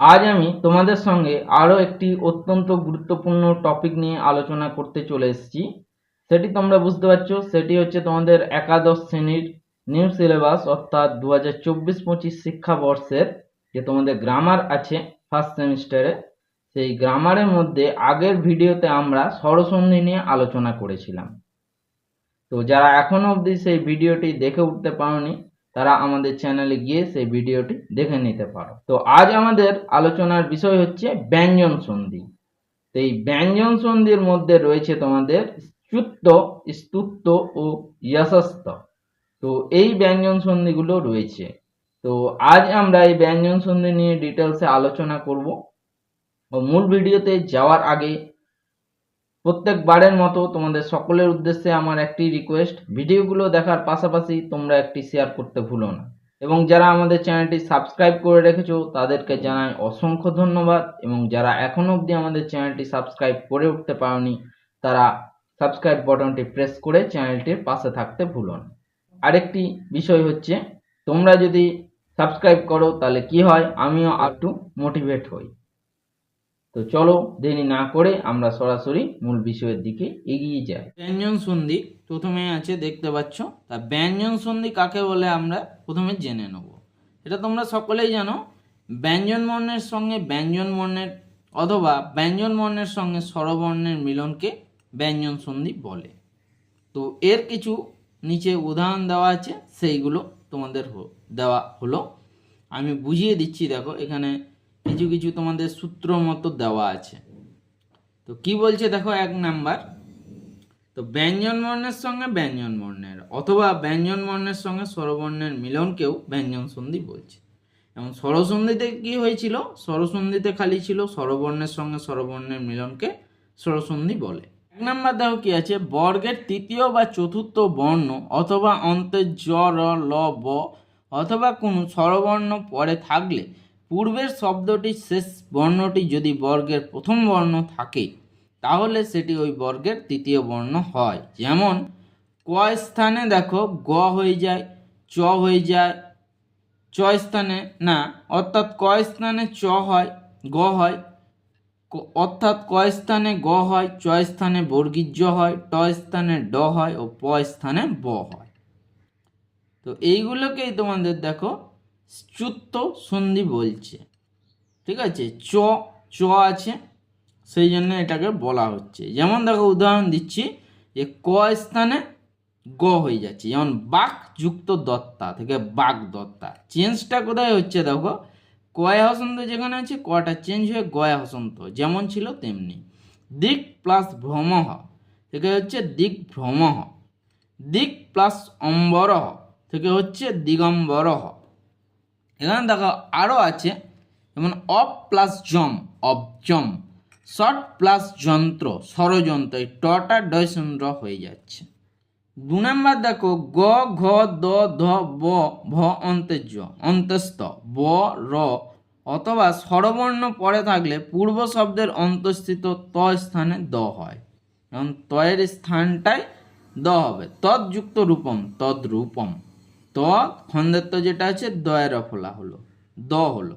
আজ আমি তোমাদের সঙ্গে আরও একটি অত্যন্ত গুরুত্বপূর্ণ টপিক নিয়ে আলোচনা করতে চলে এসেছি। সেটি তোমরা বুঝতে পারছ, সেটি হচ্ছে তোমাদের একাদশ শ্রেণির নিউ সিলেবাস অর্থাৎ দু হাজার চব্বিশ পঁচিশ শিক্ষাবর্ষের যে তোমাদের গ্রামার আছে ফার্স্ট সেমিস্টারে সেই গ্রামারের মধ্যে আগের ভিডিওতে আমরা স্বরসন্ধি নিয়ে আলোচনা করেছিলাম। তো যারা এখনও অবধি সেই ভিডিওটি দেখে উঠতে পারোনি তারা আমাদের চ্যানেলে গিয়ে সেই ভিডিওটি দেখে নিতে পারো। তো আজ আমাদের আলোচনার বিষয় হচ্ছে ব্যঞ্জন সন্ধি। তো এই ব্যঞ্জন সন্ধির মধ্যে রয়েছে তোমাদের চ্যুত্ত স্তুত্ব ও যশস্ত তো এই ব্যঞ্জন সন্ধিগুলো রয়েছে। তো আজ আমরা এই ব্যঞ্জন সন্ধি নিয়ে ডিটেলসে আলোচনা করব। ও মূল ভিডিওতে যাওয়ার আগে প্রত্যেকবারের মতো তোমাদের সকলের উদ্দেশ্যে আমার একটি রিকোয়েস্ট ভিডিওগুলো দেখার পাশাপাশি তোমরা একটি শেয়ার করতে ভুলো না। এবং যারা আমাদের চ্যানেলটি সাবস্ক্রাইব করে রেখেছো, তাদেরকে জানাই অসংখ্য ধন্যবাদ। এবং যারা এখনও অবধি আমাদের চ্যানেলটি সাবস্ক্রাইব করে উঠতে পারোনি, তারা সাবস্ক্রাইব বাটনটি প্রেস করে চ্যানেলটির পাশে থাকতে ভুলো না। আরেকটি বিষয় হচ্ছে, তোমরা যদি সাবস্ক্রাইব করো, তাহলে কি হয়? আমিও একটু মোটিভেট হই। তো চলো দেরি না করে আমরা সরাসরি মূল বিষয়ের দিকে এগিয়ে যাই। ব্যঞ্জন সন্ধি প্রথমে আছে, দেখতে পাচ্ছ। তা ব্যঞ্জন সন্ধি কাকে বলে আমরা প্রথমে জেনে নেব। এটা তোমরা সকলেই জানো, ব্যঞ্জন বর্ণের সঙ্গে ব্যঞ্জন বর্ণের অথবা ব্যঞ্জন বর্ণের সঙ্গে স্বরবর্ণের মিলনকে ব্যঞ্জন সন্ধি বলে। তো এর কিছু নিচে উদাহরণ দেওয়া আছে, সেইগুলো তোমাদের দেওয়া হলো। আমি বুঝিয়ে দিচ্ছি, দেখো, এখানে কিছু কিছু তোমাদের সূত্র মতো দেওয়া আছে। তো কি বলছে দেখো এক নাম্বার? তো ব্যঞ্জন বর্ণের সঙ্গে ব্যঞ্জন বর্ণের অথবা ব্যঞ্জন বর্ণের সঙ্গে স্বরবর্ণের মিলনকেও ব্যঞ্জন সন্ধি বলছে। এবং স্বরসন্ধিতে কি হয়েছিল? স্বরসন্ধিতে খালি ছিল, স্বরবর্ণের সঙ্গে স্বরবর্ণের মিলনকে স্বরসন্ধি বলে। এক নাম্বার দেখো কি আছে? বর্গের তৃতীয় বা চতুর্থ বর্ণ অথবা অন্তের জ, র, ল, ব অথবা কোনো স্বরবর্ণ পরে থাকলে পূর্বের শব্দটির শেষ বর্ণটি যদি বর্গের প্রথম বর্ণ থাকে, তাহলে সেটি ওই বর্গের তৃতীয় বর্ণ হয়। যেমন, ক স্থানে দেখো, গ হয়ে যায়, চ হয়ে যায়, চ স্থানে, না, অর্থাৎ ক স্থানে চ হয়, গ হয় অর্থাৎ ক স্থানে গ হয়, চ স্থানে বর্গীর্য হয়, ট স্থানে ড হয় ও প স্থানে ব হয়। তো এইগুলোকেই তোমাদের দেখো চ্যুত্ত সন্ধি বলছে। ঠিক আছে? চ চ আছে। সেই জন্য এটাকে বলা হচ্ছে। যেমন দেখো, উদাহরণ দিচ্ছি যে ক স্থানে গ হয়ে যাচ্ছে। যেমন বাক যুক্ত দত্তা থেকে বাক দত্তা চেঞ্জটা কোথায় হচ্ছে দেখো? কয় হসন্ত যেখানে আছে, কটা চেঞ্জ হয়ে গয়া হসন্ত। যেমন ছিল তেমনি। দিক প্লাস ভ্রমহ থেকে হচ্ছে দিক ভ্রমহ। দিক প্লাস অম্বরহ থেকে হচ্ছে দিগম্বরহ। এখানে দেখো আরও আছে, যেমন অপ প্লাস জম অবজম শর্ট প্লাস যন্ত্র, ষড়যন্ত্র, এই টটা ডয়সন্দ্র হয়ে যাচ্ছে। দু নম্বর দেখো, গ, ঘ, দ, ধ ব ভ অন্তেজ অন্তস্থ, ব, র। অথবা স্বরবর্ণ পরে থাকলে পূর্ব শব্দের অন্তস্থিত ত স্থানে দ হয়। এবং তয়ের স্থানটায় দ হবে, তৎযুক্ত রূপম, তদ্রূপম। ত খন্দেত্ব যেটা আছে দয়ের ফলা হলো। দ হলো।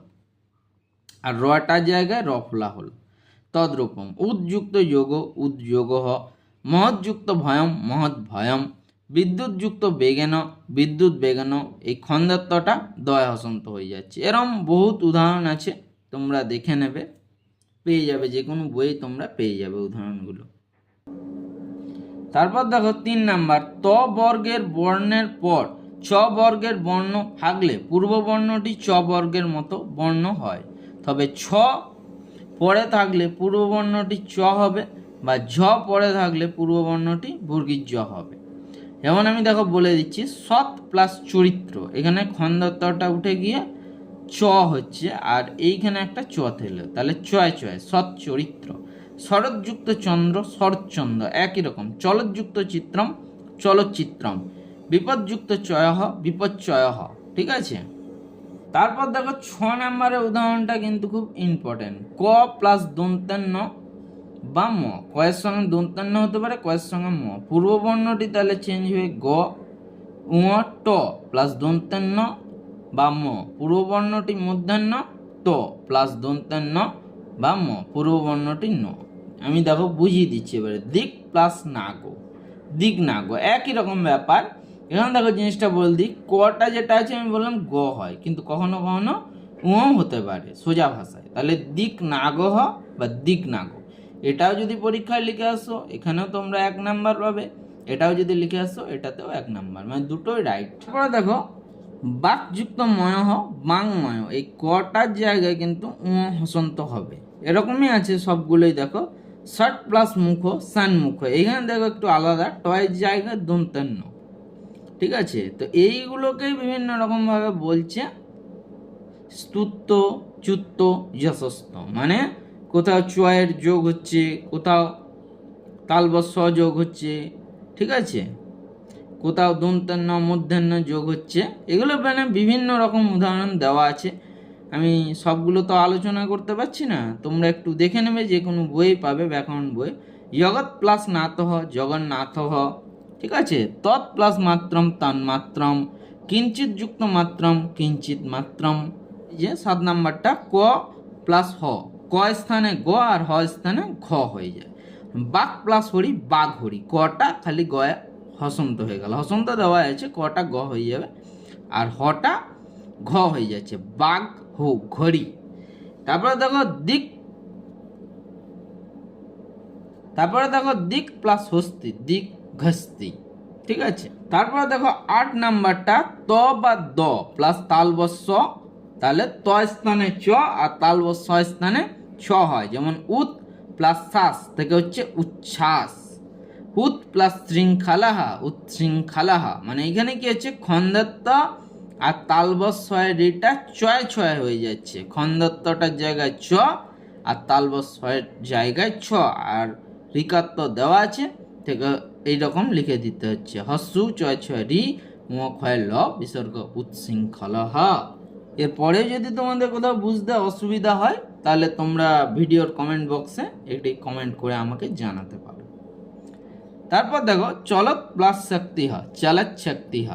আর রটার জায়গায় রফলা হলো। তদ্রূপম, উদ্যুক্ত যোগ, উদ্যোগ মহৎযুক্ত ভয়ম, মহৎ ভয়ম। বিদ্যুৎযুক্ত বেগেন, বিদ্যুৎ বেগেন। এই খন্দাত্মটা দয়া হসন্ত হয়ে যাচ্ছে। এরম বহুত উদাহরণ আছে, তোমরা দেখে নেবে। পেয়ে যাবে যে কোনো বই তোমরা পেয়ে যাবে উদাহরণগুলো। তারপর দেখো তিন নাম্বার, ত বর্গের বর্ণের পর চ বর্গের বর্ণ থাকলে পূর্ব বর্ণটি চ বর্গের মতো বর্ণ হয়। তবে ছ পরে থাকলে পূর্ব বর্ণটি চ হবে বা ঝ পরে থাকলে পূর্ব বর্ণটি বর্গীর জ হবে। যেমন আমি দেখো বলে দিচ্ছি, সৎ প্লাস চরিত্র। এখানে খন্দত্বটা উঠে গিয়ে চ হচ্ছে আর এইখানে একটা চ থেলো তাহলে চয় চয় সৎ চরিত্র। শরৎযুক্ত চন্দ্র, শরৎচন্দ্র, একই রকম। চলৎযুক্ত চিত্রম, চলচ্চিত্রম। বিপদযুক্ত চয় বিপদচয় ঠিক আছে? তারপর দেখো ছ নম্বরের উদাহরণটা কিন্তু খুব ইম্পর্টেন্ট ক প্লাস দন্তান্ন বা ম। কয়ের সঙ্গে দন্তান্ন হতে পারে, কয়ের সঙ্গে ম। পূর্ববর্ণটি তাহলে চেঞ্জ হয়ে গ উঁ ট প্লাস দন্তান্ন বা ম। পূর্ব বর্ণটি মধ্যাহ্ন, ট প্লাস দন্তের ন বা ম। পূর্ববর্ণটি ন। আমি দেখো বুঝিয়ে দিচ্ছি এবারে। দিক প্লাস নাগো। দিক নাগো। একই রকম ব্যাপার। এখানে দেখো জিনিসটা বল দিই, কটা যেটা আছে আমি বললাম গ হয়, কিন্তু কখনো কখনো উও হতে পারে, সোজা ভাষায়। তাহলে দিক নাগহ বা দিক নাগো এটাও যদি পরীক্ষায় লিখে আসো, এখানেও তোমরা এক নাম্বার পাবে, এটাও যদি লিখে আসো, এটাতেও এক নাম্বার। মানে দুটোই রাইট তারপরে দেখো, বাকযুক্ত ময়হ বাংময়, এই কটার জায়গায় কিন্তু উ হসন্ত হবে। এরকমই আছে সবগুলোই দেখো, ষট প্লাস মুখ সান মুখ। এইখানে দেখো একটু আলাদা, টয়ের জায়গায় দন্তান্ন ঠিক আছে? তো এইগুলোকেই বিভিন্ন রকমভাবে বলছে স্তুত্ব চুত্ত যশস্ত। মানে কোথাও চয়ের যোগ হচ্ছে, কোথাও তালবস্য যোগ হচ্ছে, ঠিক আছে? কোথাও দন্তান্ন, মধ্যাহ্ন যোগ হচ্ছে। এগুলো মানে বিভিন্ন রকম উদাহরণ দেওয়া আছে। আমি সবগুলো তো আলোচনা করতে পারছি না। তোমরা একটু দেখে নেবে, যে কোনো বই পাবে, ব্যাকরণ বই। জগৎ প্লাস নাথহ, জগন্নাথহ ঠিক আছে? তৎ প্লাস মাত্রম, তান মাত্রম কিঞ্চিত যুক্ত মাত্রম কিঞ্চিত মাত্রম। যে সাত নাম্বারটা ক প্লাস হ। ক স্থানে গ আর হ স্থানে ঘ হয়ে যায়। বাঘ প্লাস হরি, বাঘ হরি। কটা? খালি গয়ে হসন্ত হয়ে গেল। হসন্ত দেওয়া আছে, কটা গ হয়ে যাবে। আর হটা ঘ হয়ে যাচ্ছে। বাঘ, হো, ঘড়ি। তারপরে দেখো দিক। তারপরে দেখো দিক প্লাস হস্তি। দিক ঘস্তি ঠিক আছে? তারপরে দেখো আট নাম্বারটা ত বা দ প্লাস তালবস্য তাহলে ত স্থানে চ আর তালবস্য স্থানে ছ হয়। যেমন উত প্লাস শ্বাস থেকে হচ্ছে উচ্ছ্বাস। উত প্লাস শৃঙ্খলাহা উচ্ছৃঙ্খলাহা মানে এখানে কি হচ্ছে? খন্দত্ত আর তালবস্বয়ের রিটা ছয় ছয় হয়ে যাচ্ছে। খন্দত্তটার জায়গায় চ আর তালবস্বয়ের জায়গায় ছ। আর রিকাত্ত দেওয়া আছে, থেকে এইরকম লিখে দিতে হচ্ছে। হস্যু চয় ছয় রি, ম ক্ষয় ল, বিসর্গ উচ্ছৃঙ্খলহ এরপরে যদি তোমাদের কোথাও বুঝতে অসুবিধা হয়, তাহলে তোমরা ভিডিওর কমেন্ট বক্সে একটি কমেন্ট করে আমাকে জানাতে পারো। তারপর দেখো, চলত প্লাস শক্তি হ, চলত শক্তি হ।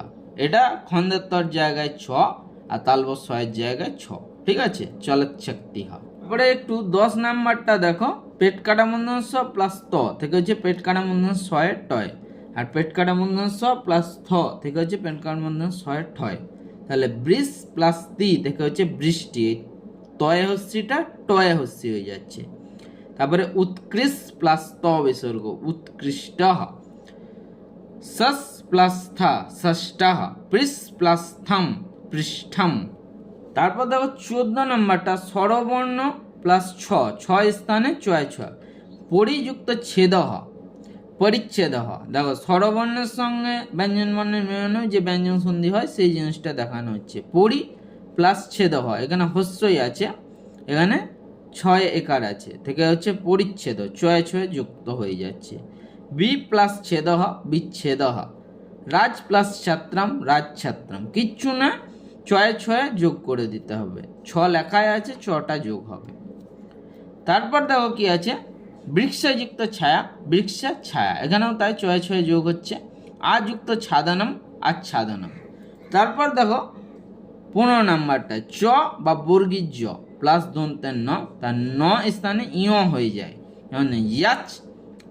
এটা খন্দেত্তর জায়গায় ছ, আর তালব ছয়ের জায়গায় ছ। ঠিক আছে? চলত শক্তি হ। তারপরে একটু দশ নাম্বারটা দেখো। পেট কাটা মূর্ধন স প্লাস ত, থেকে হচ্ছে পেট কাটা মূর্ধন ছয়ের টয়। আর পেট কাটা মূর্ধন স প্লাস থ, থেকে হচ্ছে পেট কাটা মূর্ধন ছয়ের ঠয় তাহলে বৃষ প্লাস তি, থেকে হচ্ছে বৃষ্টি। তয় হস্যিটা টয় হস্যি হয়ে যাচ্ছে। তারপরে উৎকৃষ্ট প্লাস ত বিসর্গ, উৎকৃষ্ট। সস প্লাস থা, ষষ্ঠ। পৃষ প্লাস থম, পৃষ্ঠম। তারপর দেখো চোদ্দ নম্বরটা স্বরবর্ণ প্লাস ছ, ছয় স্থানে ছয় ছয় পরিযুক্ত ছেদ পরিচ্ছেদ হ। দেখো স্বরবর্ণের সঙ্গে ব্যঞ্জন বর্ণের মিলনে যে ব্যঞ্জন সন্ধি হয়, সেই জিনিসটা দেখানো হচ্ছে। পরি প্লাস ছেদ এখানে হস্যই আছে, এখানে ছয় একার আছে, থেকে হচ্ছে পরিচ্ছেদ ছয় ছয় যুক্ত হয়ে যাচ্ছে। বি প্লাস ছেদ বিচ্ছেদ রাজ প্লাস ছাত্রাম, রাজ ছাত্রাম, কিচ্ছু না ছয় ছয় যোগ করে দিতে হবে। ছ লেখায় আছে, ছটা যোগ হবে। তারপর দেখো কি আছে? বৃক্ষযুক্ত ছায়া, বৃক্ষ ছায়া। এখানেও তাই ছয় ছয় যোগ হচ্ছে। আযুক্ত ছাদনম, আচ্ছাদনম। তারপর দেখো, পনেরো নাম্বারটা, চ বা বর্গীর জ প্লাস দন্তের ন, তার ন স্থানে ইয় হয়ে যায়। যেমন ইয়াচ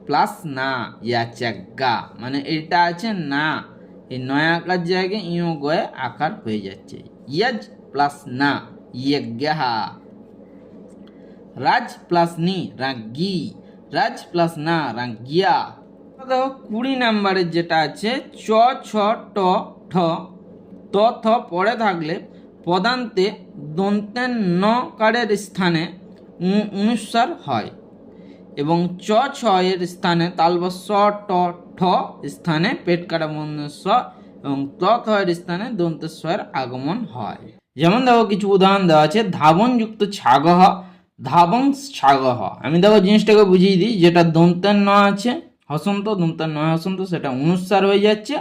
প্লাস না ইয়াচাগা মানে এটা আছে না। এই নয় আকার জায়গায় ইয় গয়ে আকার হয়ে যাচ্ছে। ইয়াজ প্লাস না ইয়েজ্ঞা রাজ প্লাস নি রাগি রাজ প্লাস না রাগিয়া দেখো, কুড়ি নাম্বারের যেটা আছে, চ, ছ, ট, ঠ। ত, থ পরে থাকলে পদান্তে দন্তের ন কারের স্থানে অনুস্বার হয়। এবং চ ছ এর স্থানে তালবস্য ট, ঠ স্থানে পেট কাটা মন্দেস্ব এবং ত থ এর স্থানে দন্তেশ্বরের আগমন হয়। যেমন দেখো কিছু উদাহরণ দেওয়া আছে, ধাবনযুক্ত ছাগহ, ধাবন ছাগহ। আমি দেখো জিনিসটাকে বুঝিয়ে দিই, যেটা দন্তের ন আছে, হসন্ত, দন্তের নয় হসন্ত, সেটা অনুস্বার হয়ে যাচ্ছে,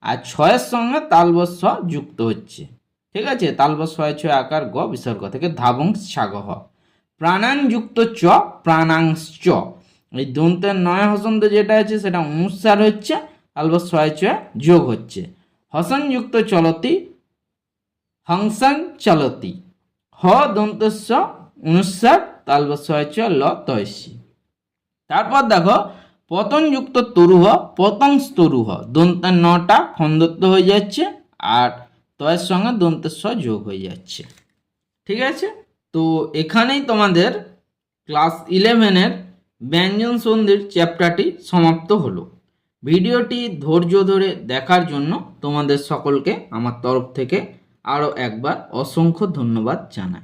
আর ছয়ের সঙ্গে তালবস্য যুক্ত হচ্ছে। ঠিক আছে? তালবস্য ছয় আকার, গ, বিসর্গ থেকে ধাবং ছাগহ। প্রাণানযুক্ত চ প্রাণাংশ এই দন্তের নয় হসন্ত যেটা আছে, সেটা অনুসার হচ্ছে আলবত ছয় ছয় যোগ হচ্ছে। হসনযুক্ত চলতি, হংসন চলতি। হ দন্তস্ব অনুসার তালবস্য হচ্ছে ল তয়সী তারপর দেখো, পতনযুক্ত তরুহ পতং স্তরুহ দন্তের নটা খন্দত্ব হয়ে যাচ্ছে, আর তয়ের সঙ্গে দন্তের স যোগ হয়ে যাচ্ছে। ঠিক আছে? তো এখানেই তোমাদের ক্লাস ইলেভেনের ব্যঞ্জন সন্ধির চ্যাপ্টারটি সমাপ্ত হলো। ভিডিওটি ধৈর্য ধরে দেখার জন্য তোমাদের সকলকে আমার তরফ থেকে আরও একবার অসংখ্য ধন্যবাদ জানাই।